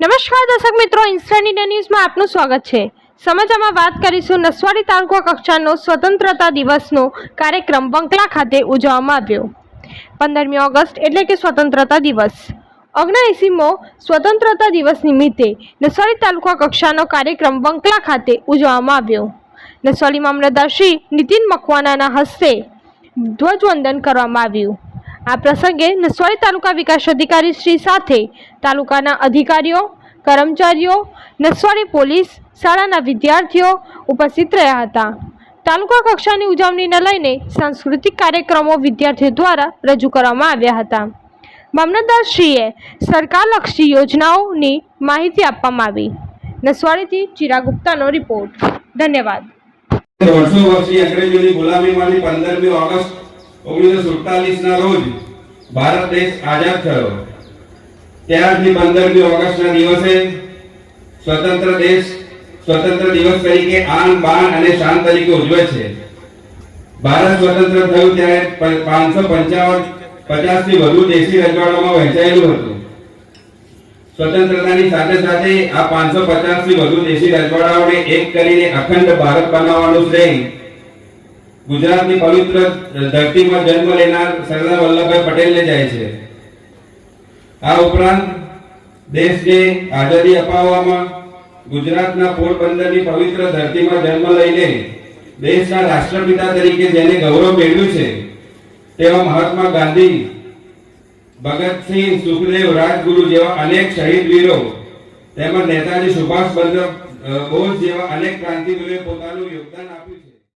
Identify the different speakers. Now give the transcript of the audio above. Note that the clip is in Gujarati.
Speaker 1: નમસ્કાર દર્શક મિત્રો ઇન્સ્ટન્ટ ઇન્ડિયા ન્યૂઝમાં આપનું સ્વાગત છે. સમાચારમાં વાત કરીશું નસવાડી તાલુકા કક્ષાનો સ્વતંત્રતા દિવસનો કાર્યક્રમ બંકલા ખાતે ઉજવવામાં આવ્યો. પંદરમી ઓગસ્ટ એટલે કે સ્વતંત્રતા દિવસ. ઓગણએંસીમો સ્વતંત્રતા દિવસ નિમિત્તે નસવાડી તાલુકા કક્ષાનો કાર્યક્રમ બંકલા ખાતે ઉજવવામાં આવ્યો. નસવાડી મામલતદાર શ્રી નીતિન મકવાનાના હસ્તે ધ્વજવંદન કરવામાં આવ્યું. આ પ્રસંગે નસવાડી તાલુકા વિકાસ અધિકારી શ્રી સાથે તાલુકાના અધિકારીઓ, કર્મચારીઓ, નસવાડી પોલીસ, શાળાના વિદ્યાર્થીઓ ઉપસ્થિત રહ્યા હતા. તાલુકા કક્ષાની ઉજવણીને લઈને સાંસ્કૃતિક કાર્યક્રમો વિદ્યાર્થીઓ દ્વારા રજૂ કરવામાં આવ્યા હતા. મામલતદારશ્રીએ સરકારલક્ષી યોજનાઓની માહિતી આપવામાં આવી. નસવાડીથી ચિરા ગુપ્તાનો રિપોર્ટ. ધન્યવાદ.
Speaker 2: વર્ષો વર્ષની અંગ્રેજોની ગુલામીમાંથી પંદરમી ઓગસ્ટ ઓગણીસો સુડતાલીસ ના રોજ ભારત દેશ આઝાદ થયો. ત્યારથી પંદરમી ઓગસ્ટના દિવસે સ્વતંત્ર દેશ, સ્વતંત્ર દિવસ તરીકે આન, બાન અને શાન તરીકે ઉજવે છે. ભારત સ્વતંત્ર થયું ત્યારે પાંચસો પંચાવન પચાસથી વધુ દેશી રજવાડામાં વહેંચાયેલું હતું. સ્વતંત્રતાની સાથે સાથે આ પાંચસો પચાસથી વધુ દેશી રજવાડાઓને એક કરીને અખંડ ભારત બનાવવાનું શ્રેય ગુજરાતની પવિત્ર ધરતીમાં જન્મ લેનાર સરદાર વલ્લભભાઈ પટેલને જાય છે. આ ઉપરાંત દેશને આઝાદી અપાવવામાં ગુજરાતના પોરબંદરની પવિત્ર ધરતીમાં જન્મ લઈને દેશના રાષ્ટ્રપિતા તરીકે જેને ગૌરવ મેળવ્યું છે, તેવા મહાત્મા ગાંધી, ભગતસિંહ સુખદેવ રાજગુરુ જેવા અનેક શહીદ વીરો તેમજ નેતાજી સુભાષચંદ્ર બોઝ જેવા અનેક ક્રાંતિવીરોએ પોતાનું યોગદાન આપ્યું છે.